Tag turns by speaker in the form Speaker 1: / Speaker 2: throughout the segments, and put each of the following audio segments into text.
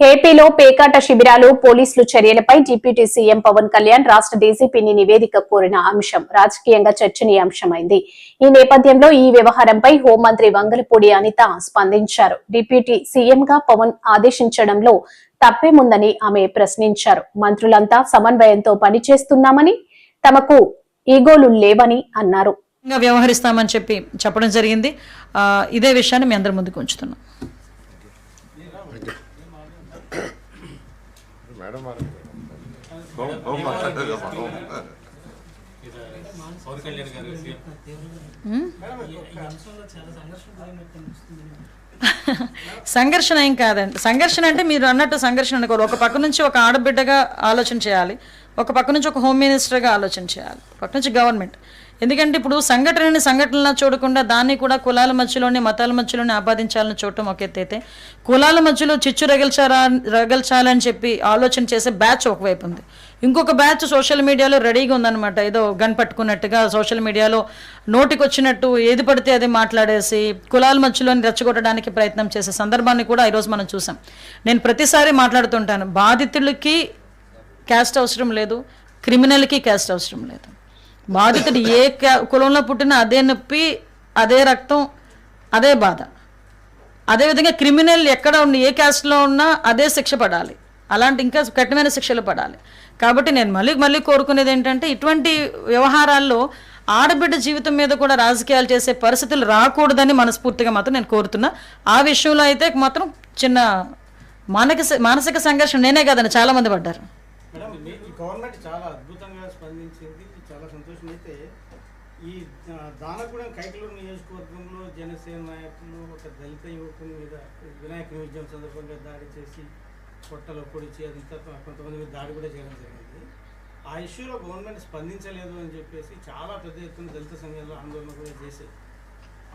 Speaker 1: ఏపీలో పేకాట శిబిరాలు పోలీసులు చర్యలపై డిప్యూటీ సీఎం పవన్ కళ్యాణ్ రాష్ట్ర డీజీపీని నివేదిక కోరిన అంశం రాజకీయంగా చర్చనీయాంశమైంది. ఈ నేపథ్యంలో ఈ వ్యవహారంపై హోంమంత్రి వంగలపూడి అనిత స్పందించారు. డిప్యూటీ సీఎంగా పవన్ ఆదేశించడంలో తప్పేముందని ఆమె ప్రశ్నించారు. మంత్రులంతా సమన్వయంతో పనిచేస్తున్నామని తమకు ఈగోలు లేవని అన్నారు.
Speaker 2: వ్యవహరిస్తామని చెప్పి చెప్పడం జరిగింది. ఇదే విషయాన్ని మీ అందరి ముందుకు ఉంచుతున్నాం.
Speaker 3: మేడం మరి
Speaker 2: సంఘర్షణ ఏం కాదండి. సంఘర్షణ అంటే మీరు అన్నట్టు సంఘర్షణ అనుకోరు. ఒక పక్క నుంచి ఒక ఆడబిడ్డగా ఆలోచన చేయాలి. ఒక పక్క నుంచి ఒక హోమ్ మినిస్టర్గా ఆలోచన చేయాలి. పక్క నుంచి గవర్నమెంట్. ఎందుకంటే ఇప్పుడు సంఘటనని సంఘటనలా చూడకుండా దాన్ని కూడా కులాల మధ్యలోనే మతాల మధ్యలోనే ఆపాదించాలని చూడటం ఒక ఎత్తైతే కులాల మధ్యలో చిచ్చు రగల్చారా రగల్చాలని చెప్పి ఆలోచన చేసే బ్యాచ్ ఒకవైపు ఉంది. ఇంకొక బ్యాచ్ సోషల్ మీడియాలో రెడీగా ఉందన్నమాట. ఏదో గన్ పట్టుకున్నట్టుగా సోషల్ మీడియాలో నోటికొచ్చినట్టు ఏది పడితే అది మాట్లాడేసి కులాల మధ్యలోని రెచ్చగొట్టడానికి ప్రయత్నం చేసే సందర్భాన్ని కూడా ఈరోజు మనం చూసాం. నేను ప్రతిసారి మాట్లాడుతుంటాను. బాధితులకి క్యాస్ట్ అవసరం లేదు క్రిమినల్కి క్యాస్ట్ అవసరం లేదు. బాధితుడు ఏ క్యా- కులంలో పుట్టినా అదే నొప్పి అదే రక్తం అదే బాధ. అదేవిధంగా క్రిమినల్ ఎక్కడ ఉన్న ఏ క్యాస్ట్లో ఉన్నా అదే శిక్ష పడాలి. అలాంటి ఇంకా కఠినమైన శిక్షలు పడాలి. కాబట్టి నేను మళ్ళీ మళ్ళీ కోరుకునేది ఏంటంటే ఇటువంటి వ్యవహారాల్లో ఆడబిడ్డ జీవితం మీద కూడా రాజకీయాలు చేసే పరిస్థితులు రాకూడదని మనస్ఫూర్తిగా మాత్రం నేను కోరుతున్నా. ఆ విషయంలో అయితే మాత్రం చిన్న మానసిక మానసిక సంఘర్షణ నేనే కాదని చాలా మంది పడ్డారు.
Speaker 4: గవర్నమెంట్ చాలా అద్భుతంగా స్పందించింది చాలా సంతోషం. అయితే ఈ దానగూడెం కైకలూరు నియోజకవర్గంలో జనసేన నాయకులు ఒక దళిత యువకుని మీద వినాయక నిమజ్జనం సందర్భంగా దాడి చేసి పొట్టలో పొడిచి అదంతా కొంతమంది మీద దాడి కూడా చేయడం జరిగింది. ఆ ఇష్యూలో గవర్నమెంట్ స్పందించలేదు అని చెప్పేసి చాలా పెద్ద ఎత్తున దళిత సంఘాలు ఆందోళన కూడా చేసేది.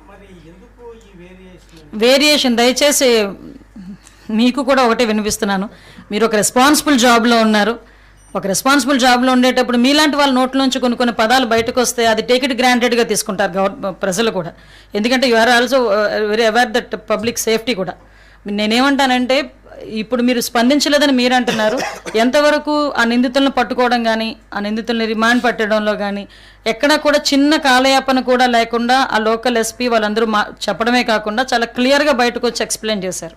Speaker 4: మరి ఎందుకు ఈ వేరియేషన్?
Speaker 2: వేరియేషన్ దయచేసి మీకు కూడా ఒకటే వినిపిస్తున్నాను. మీరు ఒక రెస్పాన్సిబుల్ జాబ్లో ఉన్నారు. ఒక రెస్పాన్సిబుల్ జాబ్లో ఉండేటప్పుడు మీలాంటి వాళ్ళ నోట్లోంచి కొన్ని కొన్ని పదాలు బయటకు వస్తే అది టేక్ ఇట్ గ్రాంటెడ్గా తీసుకుంటారు గవర్ ప్రజలు కూడా. ఎందుకంటే you are also very aware that public safety కూడా. నేనేమంటానంటే ఇప్పుడు మీరు స్పందించలేదని మీరు అంటున్నారు ఎంతవరకు ఆ నిందితులను పట్టుకోవడం కానీ ఆ నిందితుల్ని రిమాండ్ పెట్టడంలో కానీ ఎక్కడా కూడా చిన్న కాలయాపన కూడా లేకుండా ఆ లోకల్ ఎస్పీ వాళ్ళందరూ మా చెప్పడమే కాకుండా చాలా క్లియర్గా బయటకు వచ్చి ఎక్స్ప్లెయిన్ చేశారు.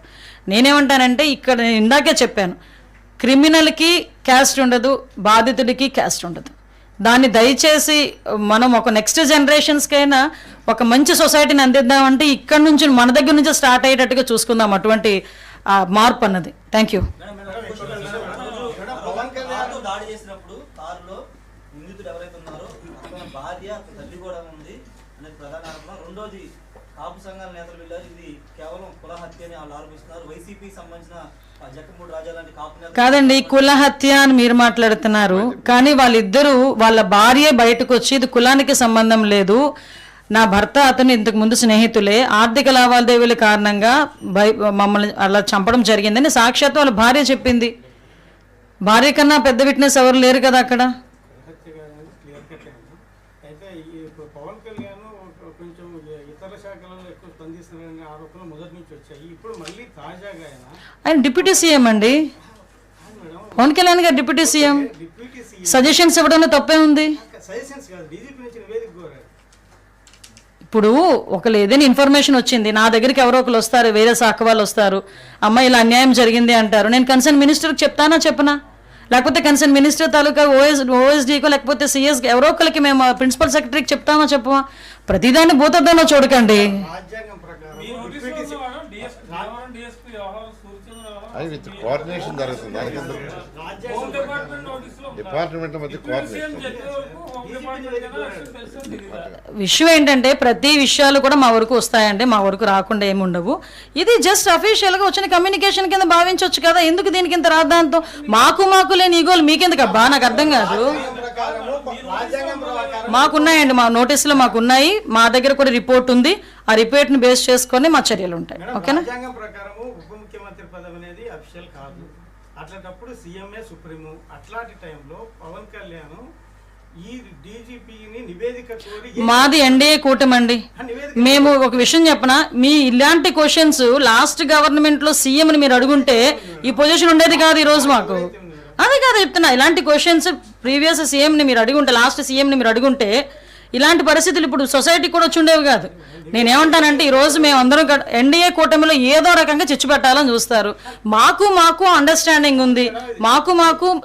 Speaker 2: నేనేమంటానంటే ఇక్కడ నేను ఇందాకే చెప్పాను క్రిమినల్కి క్యాస్ట్ ఉండదు బాధితుడికి క్యాస్ట్ ఉండదు. దాన్ని దయచేసి మనం ఒక నెక్స్ట్ జనరేషన్స్కైనా ఒక మంచి సొసైటీని అందిద్దామంటే ఇక్కడ నుంచి మన దగ్గర నుంచి స్టార్ట్ అయ్యేటట్టుగా చూసుకుందాం అటువంటి మార్పు అన్నది. థ్యాంక్ యూ
Speaker 5: కాపు సంఘాల నేతలు వెళ్ళారు ఇది కేవలం కుల హత్య అని వాళ్ళు ఆరోపిస్తున్నారు. వైసీపీ సంబంధించిన
Speaker 2: కాదండి కుల హత్య అని మీరు మాట్లాడుతున్నారు. కానీ వాళ్ళిద్దరూ వాళ్ళ భార్య బయటకు వచ్చి ఇది కులానికి సంబంధం లేదు. నా భర్త అతను ఇంతకు ముందు స్నేహితులే. ఆర్థిక లావాదేవీల కారణంగా మమ్మల్ని అలా చంపడం జరిగిందని సాక్షాత్ వాళ్ళ భార్య చెప్పింది. భార్య కన్నా పెద్ద విట్నెస్ ఎవరు లేరు కదా అక్కడ
Speaker 4: హత్య కాదని క్లియర్ కట్ అయింది అయితే ఈ ఇప్పుడు పవన్ కళ్యాణ్ ఒక- కొంచెం ఇతర శాఖలలో ఎక్కువ స్పందిస్తున్నారనే ఆరోపణలు మొదటి నుంచి వచ్చాయి. ఇప్పుడు మళ్ళీ తాజాగా ఆయన
Speaker 2: ఆయన డిప్యూటీ సీఎం అండి. Pawan Kalyan garu deputy CM.
Speaker 4: Deputy CM.
Speaker 2: Suggestions ఇవ్వడంలో తప్పే ఉంది.
Speaker 4: సజెషన్స్ కాదు డీజీపీ నుంచి నివేదిక కోరారు.
Speaker 2: ఇప్పుడు ఒకళ్ళు ఏదైనా ఇన్ఫర్మేషన్ వచ్చింది నా దగ్గరికి ఎవరో ఒకరు వస్తారు వేరే శాఖ వాళ్ళు వస్తారు అమ్మ ఇలా అన్యాయం జరిగింది అంటారు. నేను కన్సర్న్ మినిస్టర్కి చెప్తానా చెప్పనా? లేకపోతే కన్సర్న్ మినిస్టర్ తాలూకా ఓఎస్ ఓఎస్డీకో లేకపోతే సిఎస్ ఎవరో ఒకరికి మేము ప్రిన్సిపల్ సెక్రటరీకి చెప్తామా చెప్పమా? ప్రతిదాన్ని భూతద్దంలో చూడకండి.
Speaker 3: అది విత్ కోఆర్డినేషన్ జరుగుతుంది.
Speaker 6: డిపార్ట్మెంట్
Speaker 3: మధ్య కోఆర్డినేషన్.
Speaker 6: విషయం
Speaker 2: ఏంటంటే ప్రతి విషయాలు కూడా మా వరకు వస్తాయండి మా వరకు రాకుండా ఏమి ఉండవు. ఇది జస్ట్ అఫీషియల్గా వచ్చిన కమ్యూనికేషన్ కింద భావించవచ్చు కదా ఎందుకు దీనికి ఇంత రాద్దాంతం మాకు మాకు లేని ఈగోలు మీకెందుకు అబ్బా? నాకు అర్థం కాదు. మాకున్నాయండి మా నోటీసులు మాకున్నాయి మా దగ్గర కూడా రిపోర్ట్ ఉంది. ఆ రిపోర్ట్ని బేస్ చేసుకొని మా చర్యలు ఉంటాయి. ఓకేనా?
Speaker 4: పదవి అనేది అఫిషియల్ కాదు. అట్లాంటప్పుడు సీఎంఏ సుప్రీము. అట్లాంటి టైంలో పవన్ కళ్యాణ్ ఈ డీజీపీని నివేదిక కోరి
Speaker 2: మాది ఎన్డీఏ కూటమి అండి
Speaker 4: ఆ నివేదిక
Speaker 2: మేము ఒక విషయం చెప్పనా? మీ ఇలాంటి క్వశ్చన్స్ లాస్ట్ గవర్నమెంట్లో సీఎంని మీరు అడుగుంటే ఈ పొజిషన్ ఉండేది కాదు ఈ రోజు మాకు. అదే కాదు చెప్తున్నా. ఇలాంటి క్వశ్చన్స్ ప్రీవియస్ సీఎంని మీరు అడుగుంటే లాస్ట్ సీఎంని మీరు అడుగుంటే ఇలాంటి పరిస్థితులు ఇప్పుడు సొసైటీ కూడా వచ్చి ఉండేవి కాదు. నేనేమంటానంటే ఈరోజు మేమందరం మేము అందరం ఎన్డీఏ కూటమిలో ఏదో రకంగా చిచ్చు పెట్టాలని చూస్తారు. మాకు మాకు అండర్స్టాండింగ్ ఉంది. మాకు మాకు